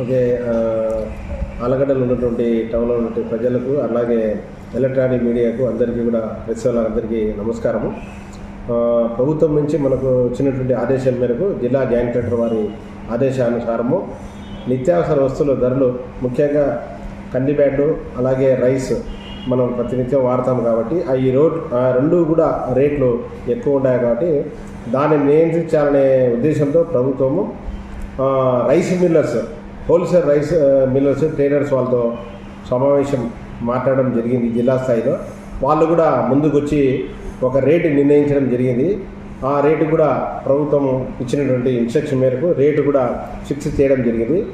Okay ఆలగడ్డలు ఉన్నటువంటి టౌన్లో ఉన్నటువంటి ప్రజలకు అలాగే ఎలక్ట్రానిక్ మీడియాకు అందరికీ కూడా ప్రెస్ వాళ్ళందరికీ నమస్కారము ప్రభుత్వం నుంచి మనకు వచ్చినటువంటి ఆదేశాల మేరకు జిల్లా జాయింట్ కలెక్టర్ వారి ఆదేశానుసారము నిత్యావసర వస్తువుల ధరలు ముఖ్యంగా కందిబ్యాడ్లు అలాగే రైస్ మనం ప్రతినిత్యం వాడతాం కాబట్టి ఆ ఈ రోడ్ ఆ రెండు కూడా రేట్లు ఎక్కువ ఉన్నాయి కాబట్టి దాన్ని నియంత్రించాలనే ఉద్దేశంతో ప్రభుత్వము rice millers wholesale rice millers traders వాళ్ళతో సమావేశం మాట్లాడడం జరిగింది జిల్లా స్థాయిలో. వాళ్ళు కూడా ముందుకొచ్చి ఒక రేటు నిర్ణయించడం జరిగింది. ఆ రేటు కూడా ప్రభుత్వం ఇచ్చినటువంటి ఇన్స్ట్రక్షన్ మేరకు రేటు కూడా ఫిక్స్ చేయడం జరిగింది.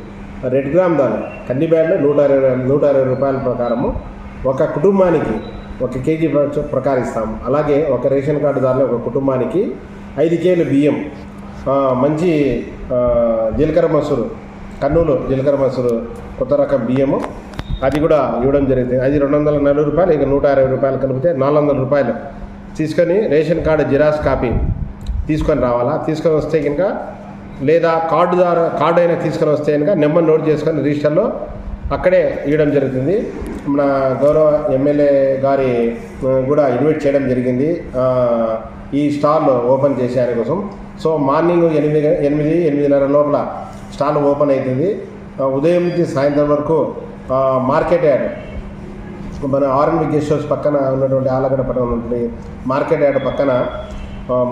రెడ్ గ్రామ్ దాని కంది బ్యాడ్లో నూట అరవై నూట అరవై రూపాయల ప్రకారము ఒక కుటుంబానికి ఒక కేజీ ప్ర- ప్రకారం ఇస్తాము. అలాగే ఒక రేషన్ కార్డు దారిలో ఒక కుటుంబానికి ఐదు కేలు బియ్యం మంచి జీలకర్ర మసూరు కర్నూలు జీలకర్ర మసూరు కొత్త రకం బియ్యము. అది కూడా ఇవ్వడం జరుగుతుంది అది రెండు వందల నలభై రూపాయలు ఇక నూట అరవై రూపాయలు కలిపితే నాలుగు వందల రూపాయలు. తీసుకొని రేషన్ కార్డు జిరాక్స్ కాపీ తీసుకొని రావాలా? తీసుకొని వస్తే కనుక లేదా కార్డు ద్వారా కార్డు అయినా తీసుకొని వస్తే కనుక నెంబర్ నోట్ చేసుకొని రిజిస్టర్లో అక్కడే ఇవ్వడం జరుగుతుంది. మన గౌరవ ఎమ్మెల్యే గారి కూడా ఇన్వైట్ చేయడం జరిగింది. ఈ స్టాల్ ఓపెన్ చేసే కోసం. సో మార్నింగ్ ఎనిమిది ఎనిమిది ఎనిమిదిన్నర లోపల స్టాల్ ఓపెన్ అవుతుంది ఉదయం నుంచి సాయంత్రం వరకు మార్కెట్ యార్డ్ మన ఆర్ఎన్బి గెస్ట్ హౌస్ పక్కన ఉన్నటువంటి ఆలగడ పట్టణం ఉన్నటువంటి మార్కెట్ యార్డ్ పక్కన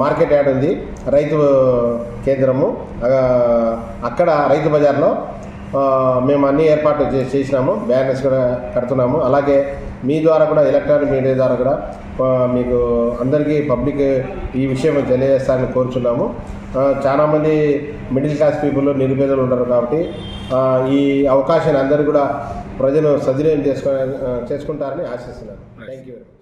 మార్కెట్ యార్డ్ ఉంది. రైతు కేంద్రము అక్కడ రైతు బజార్లో మేము అన్ని ఏర్పాట్లు చేసినాము. బ్యానర్స్ కూడా కడుతున్నాము. అలాగే మీ ద్వారా కూడా ఎలక్ట్రానిక్ మీడియా ద్వారా కూడా మీకు అందరికీ పబ్లిక్ ఈ విషయం తెలియజేస్తారని కోరుచున్నాము. చాలామంది మిడిల్ క్లాస్ పీపుల్ నిరుపేదలు ఉంటారు కాబట్టి ఈ అవకాశాన్ని అందరూ కూడా ప్రజలు సద్వినియోగం చేసుకుని చేసుకుంటారని ఆశిస్తున్నాను. Thank you very much